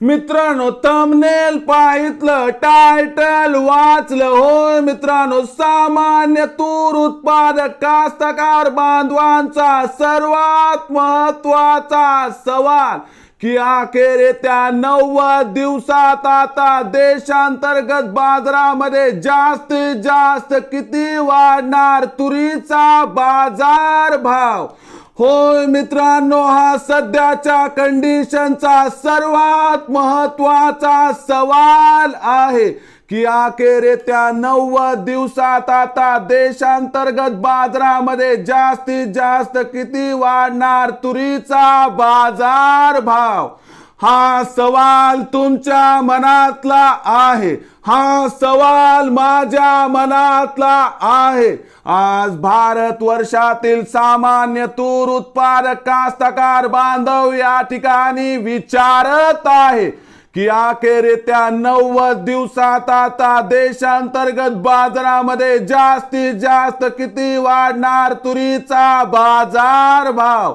मित्रांनो thumbnail पाहितलं title वाचलं. होय मित्रांनो सामान्य तूर उत्पादक कास्तकार बांधवांचा सर्वात महत्त्वाचा सवाल की अखेर येत्या नव्वद दिवसात आता देशांतर्गत बाजारामध्ये जास्तीत जास्त किती वाढणार तुरीचा बाजार भाव होय मित्रांनो हा सध्याच्या कंडिशनचा सर्वात महत्त्वाचा सवाल आहे की अखेर येत्या नव्वद दिवसात आता देशांतर्गत बाजारामध्ये जास्तीत जास्त किती वाढणार तुरीचा बाजार भाव हा सवाल तुमच्या मनातला आहे. हा सवाल माझ्या मनातला आहे. आज भारत वर्षातील सामान्य तूर उत्पादक कास्तकार बांधव या ठिकाणी विचारत आहे की अखेर त्या नव्वद दिवसात आता देशांतर्गत बाजारामध्ये जास्तीत जास्त किती वाढणार तुरीचा बाजार भाव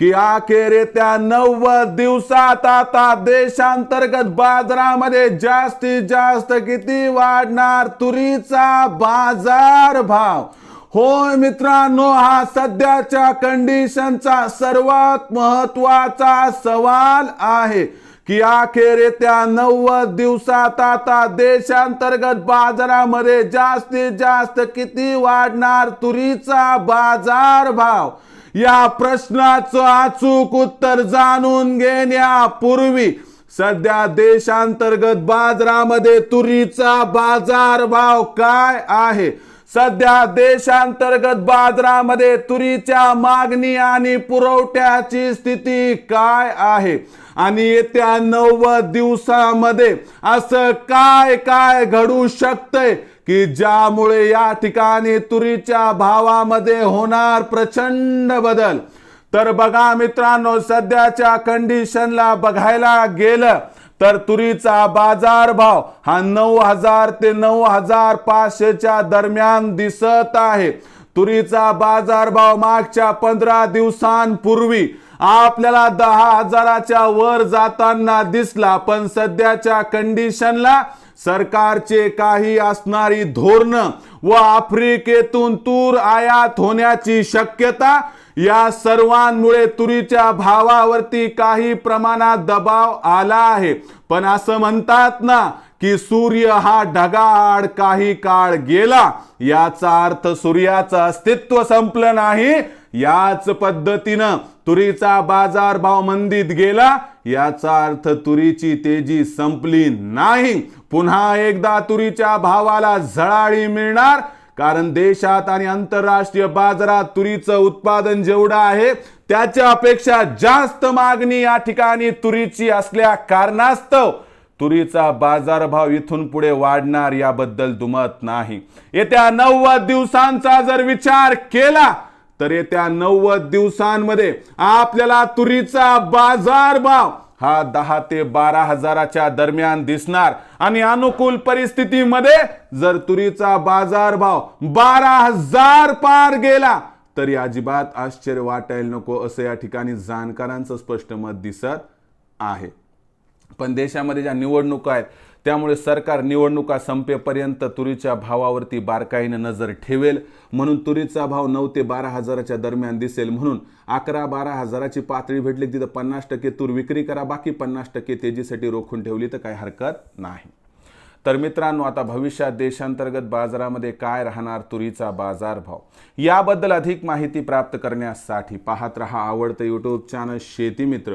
की अखेर येत्या नव्वद दिवसात आता देशांतर्गत बाजारामध्ये जास्तीत जास्त किती वाढणार तुरीचा बाजार भाव? होय मित्रांनो हा सध्याच्या कंडिशनचा सर्वात महत्त्वाचा सवाल आहे की अखेर येत्या नव्वद दिवसात आता देशांतर्गत बाजारामध्ये जास्तीत जास्त किती वाढणार तुरीचा बाजार भाव? या प्रश्नाचं अचूक उत्तर जाणून घेण्यापूर्वी सध्या देशांतर्गत बाजारामध्ये तुरीचा बाजार भाव काय आहे? सध्या देशांतर्गत बाजारामध्ये तुरीच्या मागणी आणि पुरवठ्याची स्थिती काय आहे? आणि येत्या नव्वद दिवसामध्ये असं काय काय घडू शकतंय? की ज्यामुळे या ठिकाणी तुरीच्या भावामध्ये होणार प्रचंड बदल. तर बघा मित्रांनो सध्याच्या कंडिशनला बघायला गेलं तर तुरीचा बाजार भाव हा नऊ हजार ते नऊ हजार पाचशेच्या दरम्यान दिसत आहे. तुरीचा बाजारभाव मागच्या पंधरा दिवसांपूर्वी आपल्याला दहा हजाराच्या वर जाताना दिसला पण सध्याच्या कंडिशनला सरकारचे काही असणारी धोरण व आफ्रिकेतून तूर आयात होण्याची शक्यता या सर्वांमुळे तुरीच्या भावावरती काही प्रमाणात दबाव आला आहे. पण असं म्हणतात ना की सूर्य हा ढगाआड काही काळ गेला याचा अर्थ सूर्याचं अस्तित्व संपलं नाही. याच पद्धतीनं तुरीचा बाजारभाव मंदीत गेला याचा अर्थ तुरीची तेजी संपली नाही. पुन्हा एकदा तुरीच्या भावाला झळाळी मिळणार कारण देशात आणि आंतरराष्ट्रीय बाजारात तुरीचं उत्पादन जेवढं आहे त्याच्या अपेक्षा जास्त मागणी या ठिकाणी तुरीची असल्या कारणास्तव तुरीचा बाजारभाव इथून पुढे वाढणार याबद्दल दुमत नाही. येत्या नव्वद दिवसांचा जर विचार केला तर येत्या नव्वद दिवसांमध्ये आपल्याला तुरीचा बाजारभाव हा दहा ते बारा हजाराच्या दरम्यान दिसणार. आणि अनुकूल परिस्थितीमध्ये जर तुरीचा बाजारभाव बारा हजार पार गेला तरी अजिबात आश्चर्य वाटायला नको असं या ठिकाणी जाणकारांचं स्पष्ट मत दिसत आहे. पण देशामध्ये ज्या निवडणुका आहेत त्यामुळे सरकार निवडणुका संपेपर्यंत तुरीच्या भावावरती बारकाईनं नजर ठेवेल. म्हणून तुरीचा भाव नऊ ते बारा हजाराच्या दरम्यान दिसेल. म्हणून अकरा बारा हजाराची पातळी भेटली तिथं पन्नास टक्के तूर विक्री करा. बाकी पन्नास टक्के तेजीसाठी रोखून ठेवली तर काही हरकत नाही. तर मित्रांनो आता भविष्यात देशांतर्गत बाजारामध्ये काय राहणार तुरीचा बाजारभाव याबद्दल अधिक माहिती प्राप्त करण्यासाठी पाहत रहा आवडतं यूट्यूब चॅनल शेती मित्र.